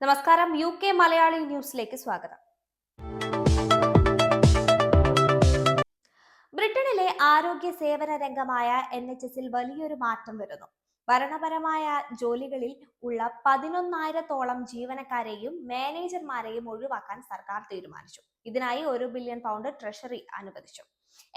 നമസ്കാരം. U K Malayali ന്യൂസിലേക്ക് സ്വാഗതം. ബ്രിട്ടനിലെ ആരോഗ്യ സേവന രംഗമായ എൻ എച്ച് എസിൽ വലിയൊരു മാറ്റം വരുന്നു. ഭരണപരമായ ജോലികളിൽ ഉള്ള പതിനൊന്നായിരത്തോളം ജീവനക്കാരെയും മാനേജർമാരെയും ഒഴിവാക്കാൻ സർക്കാർ തീരുമാനിച്ചു. ഇതിനായി ഒരു ബില്യൺ പൗണ്ട് ട്രഷറി അനുവദിച്ചു.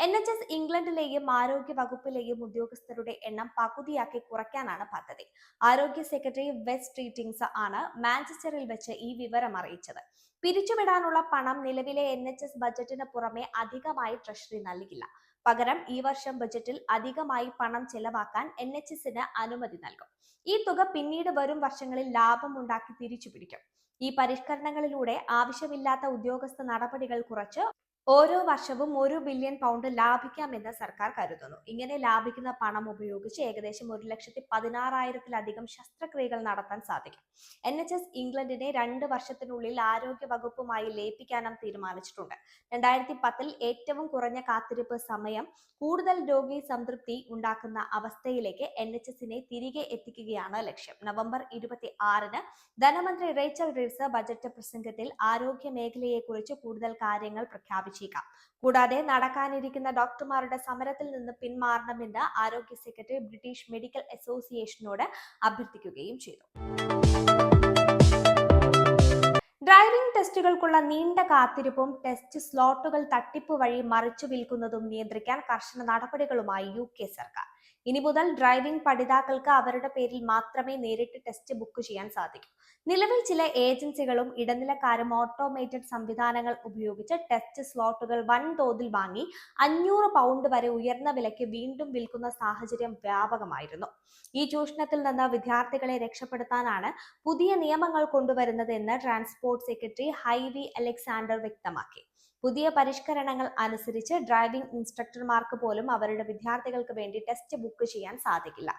എൻ എച്ച് എസ് ഇംഗ്ലണ്ടിലെയും ആരോഗ്യ വകുപ്പിലെയും ഉദ്യോഗസ്ഥരുടെ എണ്ണം പകുതിയാക്കി കുറയ്ക്കാനാണ് പദ്ധതി. ആരോഗ്യ സെക്രട്ടറി വെസ്റ്റ് ട്രീറ്റിംഗ്സ് ആണ് മാഞ്ചസ്റ്ററിൽ വെച്ച് ഈ വിവരം അറിയിച്ചത്. പിരിച്ചുവിടാനുള്ള പണം നിലവിലെ എൻ എച്ച് എസ് ബജറ്റിന് പുറമെ അധികമായി ട്രഷറി നൽകില്ല. പകരം ഈ വർഷം ബജറ്റിൽ അധികമായി പണം ചെലവാക്കാൻ എൻ എച്ച് എസിന് അനുമതി നൽകും. ഈ തുക പിന്നീട് വരും വർഷങ്ങളിൽ ലാഭം ഉണ്ടാക്കി തിരിച്ചു പിടിക്കും ഈ പരിഷ്കരണങ്ങളിലൂടെ ആവശ്യമില്ലാത്ത ഉദ്യോഗസ്ഥ നടപടികൾ കുറച്ച് ഓരോ വർഷവും ഒരു ബില്യൺ പൗണ്ട് ലാഭിക്കാമെന്ന് സർക്കാർ കരുതുന്നു. ഇങ്ങനെ ലാഭിക്കുന്ന പണം ഉപയോഗിച്ച് ഏകദേശം ഒരു ലക്ഷത്തി പതിനാറായിരത്തിലധികം ശസ്ത്രക്രിയകൾ നടത്താൻ സാധിക്കും. എൻ എച്ച് എസ് ഇംഗ്ലണ്ടിനെ രണ്ട് വർഷത്തിനുള്ളിൽ ആരോഗ്യ വകുപ്പുമായി ലയിപ്പിക്കാനും തീരുമാനിച്ചിട്ടുണ്ട്. രണ്ടായിരത്തി പത്തിൽ ഏറ്റവും കുറഞ്ഞ കാത്തിരിപ്പ് സമയം കൂടുതൽ രോഗി സംതൃപ്തി ഉണ്ടാക്കുന്ന അവസ്ഥയിലേക്ക് എൻ എച്ച് എസിനെ തിരികെ എത്തിക്കുകയാണ് ലക്ഷ്യം. നവംബർ ഇരുപത്തി ആറിന് ധനമന്ത്രി റേച്ചൽ റിവ്സ് ബജറ്റ് പ്രസംഗത്തിൽ ആരോഗ്യ മേഖലയെക്കുറിച്ച് കൂടുതൽ കാര്യങ്ങൾ പ്രഖ്യാപിച്ചേക്കാം കൂടാതെ നടക്കാനിരിക്കുന്ന ഡോക്ടർമാരുടെ സമരത്തിൽ നിന്ന് പിന്മാറണമെന്ന് ആരോഗ്യ സെക്രട്ടറി ബ്രിട്ടീഷ് മെഡിക്കൽ അസോസിയേഷനോട് അഭ്യർത്ഥിക്കുകയും ചെയ്തു. ഡ്രൈവിംഗ് ടെസ്റ്റുകൾക്കുള്ള നീണ്ട കാത്തിരിപ്പും ടെസ്റ്റ് സ്ലോട്ടുകൾ തട്ടിപ്പ് വഴി മറിച്ചു വിൽക്കുന്നതും നിയന്ത്രിക്കാൻ കർശന നടപടികളുമായി യു കെ സർക്കാർ. ഇനി മുതൽ ഡ്രൈവിംഗ് പഠിതാക്കൾക്ക് അവരുടെ പേരിൽ മാത്രമേ നേരിട്ട് ടെസ്റ്റ് ബുക്ക് ചെയ്യാൻ സാധിക്കൂ. നിലവിൽ ചില ഏജൻസികളും ഇടനിലക്കാരും ഓട്ടോമേറ്റഡ് സംവിധാനങ്ങൾ ഉപയോഗിച്ച് ടെസ്റ്റ് സ്ലോട്ടുകൾ വൻതോതിൽ വാങ്ങി അഞ്ഞൂറ് പൗണ്ട് വരെ ഉയർന്ന വിലയ്ക്ക് വീണ്ടും വിൽക്കുന്ന സാഹചര്യം വ്യാപകമായിരുന്നു. ഈ ചൂഷണത്തിൽ നിന്ന് വിദ്യാർത്ഥികളെ രക്ഷപ്പെടുത്താനാണ് പുതിയ നിയമങ്ങൾ കൊണ്ടുവരുന്നത് എന്ന് ട്രാൻസ്പോർട്ട് സെക്രട്ടറി ഹൈവി അലക്സാണ്ടർ വ്യക്തമാക്കി. പുതിയ പരിഷ്കരണങ്ങൾ അനുസരിച്ച് ഡ്രൈവിംഗ് ഇൻസ്ട്രക്ടർമാർക്ക് പോലും അവരുടെ വിദ്യാർത്ഥികൾക്ക് വേണ്ടി ടെസ്റ്റ് ബുക്ക് ചെയ്യാൻ സാധിക്കില്ല.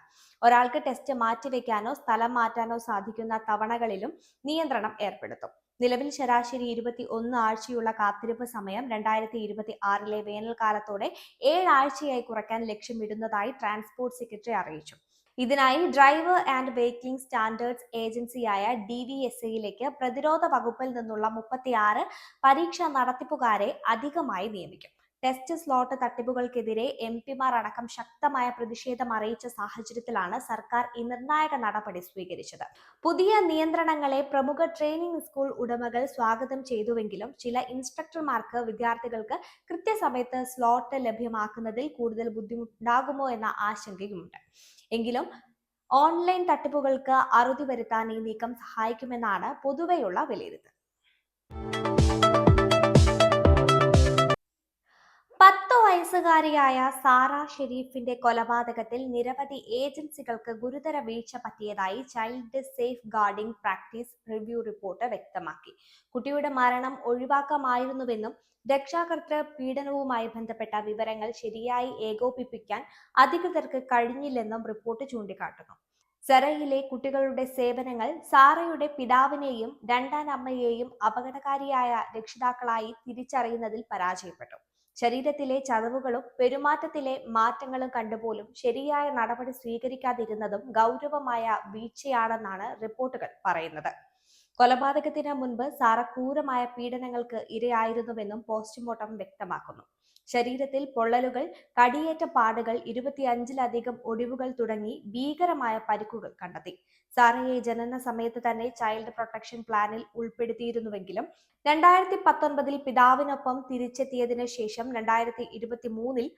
ഒരാൾക്ക് ടെസ്റ്റ് മാറ്റിവെക്കാനോ സ്ഥലം മാറ്റാനോ സാധിക്കുന്ന തവണകളിലും നിയന്ത്രണം ഏർപ്പെടുത്തും. നിലവിൽ ശരാശരി ഇരുപത്തി ഒന്ന് ആഴ്ചയുള്ള കാത്തിരിപ്പ് സമയം രണ്ടായിരത്തി ഇരുപത്തി ആറിലെ വേനൽക്കാലത്തോടെ ഏഴാഴ്ചയായി കുറയ്ക്കാൻ ലക്ഷ്യമിടുന്നതായി ട്രാൻസ്പോർട്ട് സെക്രട്ടറി അറിയിച്ചു. ഇതിനായി ഡ്രൈവർ ആൻഡ് വെഹിക്കിംഗ് സ്റ്റാൻഡേർഡ്സ് ഏജൻസിയായ ഡി വി എസ് എയിലേക്ക് പ്രതിരോധ വകുപ്പിൽ നിന്നുള്ള മുപ്പത്തിയാറ് പരീക്ഷാ നടത്തിപ്പുകാരെ അധികമായി നിയമിക്കും. ടെസ്റ്റ് സ്ലോട്ട് തട്ടിപ്പുകൾക്കെതിരെ എം പിമാർ അടക്കം ശക്തമായ പ്രതിഷേധം അറിയിച്ച സാഹചര്യത്തിലാണ് സർക്കാർ ഈ നിർണായക നടപടി സ്വീകരിച്ചത്. പുതിയ നിയന്ത്രണങ്ങളെ പ്രമുഖ ട്രെയിനിംഗ് സ്കൂൾ ഉടമകൾ സ്വാഗതം ചെയ്തുവെങ്കിലും ചില ഇൻസ്ട്രക്ടർമാർക്ക് വിദ്യാർത്ഥികൾക്ക് കൃത്യസമയത്ത് സ്ലോട്ട് ലഭ്യമാക്കുന്നതിൽ കൂടുതൽ ബുദ്ധിമുട്ടുണ്ടാകുമോ എന്ന ആശങ്കയുമുണ്ട്. എങ്കിലും ഓൺലൈൻ തട്ടിപ്പുകൾക്ക് അറുതി വരുത്താൻ ഈ നീക്കം സഹായിക്കുമെന്നാണ് പൊതുവെയുള്ള വിലയിരുത്തൽ. വയസ്സുകാരിയായ സാറ ഷെരീഫിന്റെ കൊലപാതകത്തിൽ നിരവധി ഏജൻസികൾക്ക് ഗുരുതര വീഴ്ച പറ്റിയതായി child safeguarding practice review report വ്യക്തമാക്കി. കുട്ടിയുടെ മരണം ഒഴിവാക്കാമായിരുന്നുവെന്നും രക്ഷാകർത്തൃ പീഡനവുമായി ബന്ധപ്പെട്ട വിവരങ്ങൾ ശരിയായി ഏകോപിപ്പിക്കാൻ അധികൃതർക്ക് കഴിഞ്ഞില്ലെന്നും റിപ്പോർട്ട് ചൂണ്ടിക്കാട്ടുന്നു. സെറയിലെ കുട്ടികളുടെ സേവനങ്ങൾ സാറയുടെ പിതാവിനെയും രണ്ടാനമ്മയെയും അപകടകാരിയായ രക്ഷിതാക്കളായി തിരിച്ചറിയുന്നതിൽ പരാജയപ്പെട്ടു. ശരീരത്തിലെ ചതവുകളും പെരുമാറ്റത്തിലെ മാറ്റങ്ങളും കണ്ടുപോലും ശരിയായ നടപടി സ്വീകരിക്കാതിരുന്നതും ഗൗരവമായ വീഴ്ചയാണെന്നാണ് റിപ്പോർട്ടുകൾ പറയുന്നത്. കൊലപാതകത്തിന് മുൻപ് സാറ ക്രൂരമായ പീഡനങ്ങൾക്ക് ഇരയായിരുന്നുവെന്നും പോസ്റ്റ്മോർട്ടം വ്യക്തമാക്കുന്നു. ശരീരത്തിൽ പൊള്ളലുകൾ കടിയേറ്റ പാടുകൾ ഇരുപത്തിയഞ്ചിലധികം ഒടിവുകൾ തുടങ്ങി ഭീകരമായ പരിക്കുകൾ കണ്ടെത്തി. സാറയെ ജനന സമയത്ത് തന്നെ ചൈൽഡ് പ്രൊട്ടക്ഷൻ പ്ലാനിൽ ഉൾപ്പെടുത്തിയിരുന്നുവെങ്കിലും രണ്ടായിരത്തി പത്തൊൻപതിൽ പിതാവിനൊപ്പം തിരിച്ചെത്തിയതിനു ശേഷം രണ്ടായിരത്തി ഇരുപത്തി മൂന്നിൽ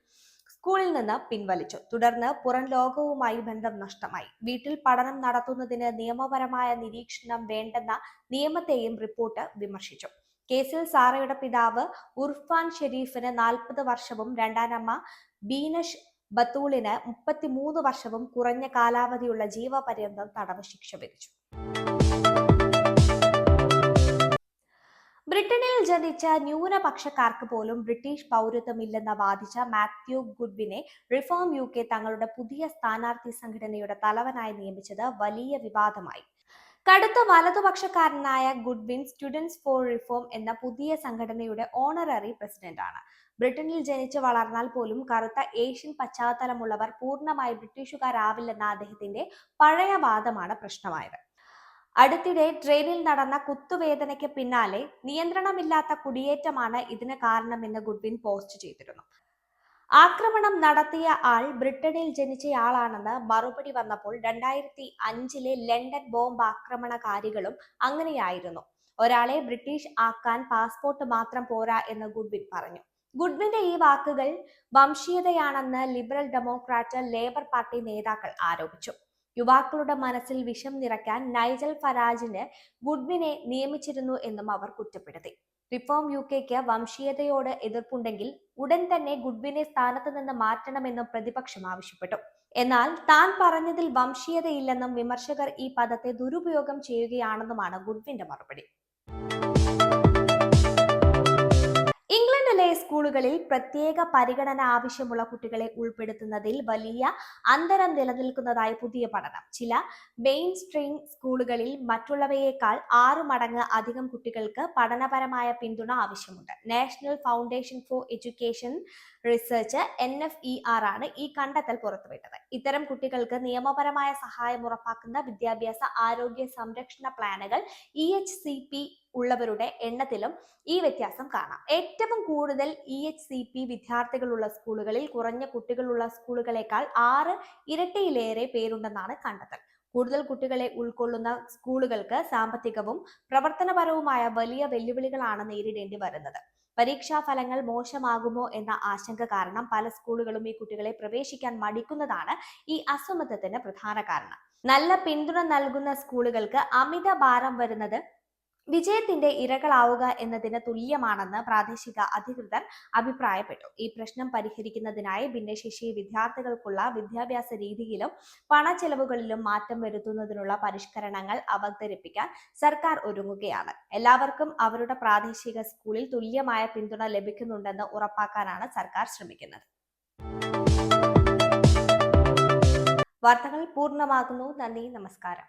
സ്കൂളിൽ നിന്ന് പിൻവലിച്ചു. തുടർന്ന് പുറം ലോകവുമായി ബന്ധം നഷ്ടമായി. വീട്ടിൽ പഠനം നടത്തുന്നതിന് നിയമപരമായ നിരീക്ഷണം വേണ്ടെന്ന നിയമത്തെയും റിപ്പോർട്ട് വിമർശിച്ചു. കേസിൽ സാറയുടെ പിതാവ് ഉർഫാൻ ഷെരീഫിന് നാൽപ്പത് വർഷവും രണ്ടാനമ്മ ബീനഷ് ബത്തൂളിന് മുപ്പത്തിമൂന്ന് വർഷവും കുറഞ്ഞ കാലാവധിയുള്ള ജീവപര്യന്തം തടവ് ശിക്ഷ വിധിച്ചു. ബ്രിട്ടനിൽ ജനിച്ച ന്യൂനപക്ഷക്കാർക്ക് പോലും ബ്രിട്ടീഷ് പൗരത്വമില്ലെന്ന് വാദിച്ച മാത്യു ഗുഡ്വിനെ റിഫോം യു കെ തങ്ങളുടെ പുതിയ സ്ഥാനാർത്ഥി സംഘടനയുടെ തലവനായി നിയമിച്ചത് വലിയ വിവാദമായി. കടുത്ത വലതുപക്ഷക്കാരനായ ഗുഡ്വിൻ സ്റ്റുഡൻസ് ഫോർ റിഫോം എന്ന പുതിയ സംഘടനയുടെ ഓണററി പ്രസിഡന്റാണ്. ബ്രിട്ടനിൽ ജനിച്ചു വളർന്നാൽ പോലും കറുത്ത ഏഷ്യൻ പശ്ചാത്തലമുള്ളവർ പൂർണമായി ബ്രിട്ടീഷുകാരാവില്ലെന്ന അദ്ദേഹത്തിന്റെ പഴയ വാദമാണ് പ്രശ്നമായത്. അടുത്തിടെ ട്രെയിനിൽ നടന്ന കുത്തുവേദനയ്ക്ക് പിന്നാലെ നിയന്ത്രണമില്ലാത്ത കുടിയേറ്റമാണ് ഇതിന് കാരണമെന്ന് ഗുഡ്വിൻ പോസ്റ്റ് ചെയ്തിരുന്നു. ആക്രമണം നടത്തിയ ആൾ ബ്രിട്ടനിൽ ജനിച്ചയാളാണെന്ന് മറുപടി വന്നപ്പോൾ രണ്ടായിരത്തി അഞ്ചിലെ ലണ്ടൻ ബോംബ് ആക്രമണകാരികളും അങ്ങനെയായിരുന്നു. ഒരാളെ ബ്രിട്ടീഷ് ആക്കാൻ പാസ്പോർട്ട് മാത്രം പോരാ എന്ന് ഗുഡ്വിൻ പറഞ്ഞു. ഗുഡ്വിന്റെ ഈ വാക്കുകൾ വംശീയതയാണെന്ന് ലിബറൽ ഡെമോക്രാറ്റ് ലേബർ പാർട്ടി നേതാക്കൾ ആരോപിച്ചു. യുവാക്കളുടെ മനസ്സിൽ വിഷം നിറയ്ക്കാൻ നൈജൽ ഫരാജിന് ഗുഡ്വിനെ നിയമിച്ചിരുന്നു എന്നും അവർ കുറ്റപ്പെടുത്തി. റിഫോം യു കെക്ക് വംശീയതയോട് എതിർപ്പുണ്ടെങ്കിൽ ഉടൻ തന്നെ ഗുഡ്വിനെ സ്ഥാനത്ത് നിന്ന് മാറ്റണമെന്നും പ്രതിപക്ഷം ആവശ്യപ്പെട്ടു. എന്നാൽ താൻ പറഞ്ഞതിൽ വംശീയതയില്ലെന്നും വിമർശകർ ഈ പദത്തെ ദുരുപയോഗം ചെയ്യുകയാണെന്നുമാണ് ഗുഡ്വിന്റെ മറുപടി. ഇംഗ്ലണ്ടിലെ സ്കൂളുകളിൽ പ്രത്യേക പരിഗണന ആവശ്യമുള്ള കുട്ടികളെ ഉൾപ്പെടുത്തുന്നതിൽ വലിയ അന്തരം നിലനിൽക്കുന്നതായി പുതിയ പഠനം. ചില മെയിൻ സ്ട്രീം സ്കൂളുകളിൽ മറ്റുള്ളവയേക്കാൾ ആറ് മടങ്ങ് അധികം കുട്ടികൾക്ക് പഠനപരമായ പിന്തുണ ആവശ്യമുണ്ട്. National Foundation for Education Research N F E R ആണ് ഈ കണ്ടെത്തൽ പുറത്തുവിട്ടത്. ഇത്തരം കുട്ടികൾക്ക് നിയമപരമായ സഹായം ഉറപ്പാക്കുന്ന വിദ്യാഭ്യാസ ആരോഗ്യ സംരക്ഷണ പ്ലാനുകൾ ഇ എച്ച് സി പി ഉള്ളവരുടെ എണ്ണത്തിലും ഈ വ്യത്യാസം കാണാം. ഏറ്റവും കൂടുതൽ ഇ എച്ച് സി പി വിദ്യാർത്ഥികളുള്ള സ്കൂളുകളിൽ കുറഞ്ഞ കുട്ടികളുള്ള സ്കൂളുകളേക്കാൾ ആറ് ഇരട്ടിയിലേറെ പേരുണ്ടെന്നാണ് കണ്ടെത്തൽ. കൂടുതൽ കുട്ടികളെ ഉൾക്കൊള്ളുന്ന സ്കൂളുകൾക്ക് സാമ്പത്തികവും പ്രവർത്തനപരവുമായ വലിയ വെല്ലുവിളികളാണ് നേരിടേണ്ടി വരുന്നത്. പരീക്ഷാ ഫലങ്ങൾ മോശമാകുമോ എന്ന ആശങ്ക കാരണം പല സ്കൂളുകളും ഈ കുട്ടികളെ പ്രവേശിക്കാൻ മടിക്കുന്നതാണ് ഈ അസമത്വത്തിന് പ്രധാന കാരണം. നല്ല പിന്തുണ നൽകുന്ന സ്കൂളുകൾക്ക് അമിത ഭാരം വരുന്നത് വിജയത്തിന്റെ ഇരകളാവുക എന്നതിന് തുല്യമാണെന്ന് പ്രാദേശിക അധികൃതർ അഭിപ്രായപ്പെട്ടു. ഈ പ്രശ്നം പരിഹരിക്കുന്നതിനായി ഭിന്നശേഷി വിദ്യാർത്ഥികൾക്കുള്ള വിദ്യാഭ്യാസ രീതിയിലും പണച്ചെലവുകളിലും മാറ്റം വരുത്തുന്നതിനുള്ള പരിഷ്കരണങ്ങൾ അവതരിപ്പിക്കാൻ സർക്കാർ ഒരുങ്ങുകയാണ്. എല്ലാവർക്കും അവരുടെ പ്രാദേശിക സ്കൂളിൽ തുല്യമായ പിന്തുണ ലഭിക്കുന്നുണ്ടെന്ന് ഉറപ്പാക്കാനാണ് സർക്കാർ ശ്രമിക്കുന്നത്. വാർത്തകൾ പൂർണമാകുന്നു. നന്ദി. നമസ്കാരം.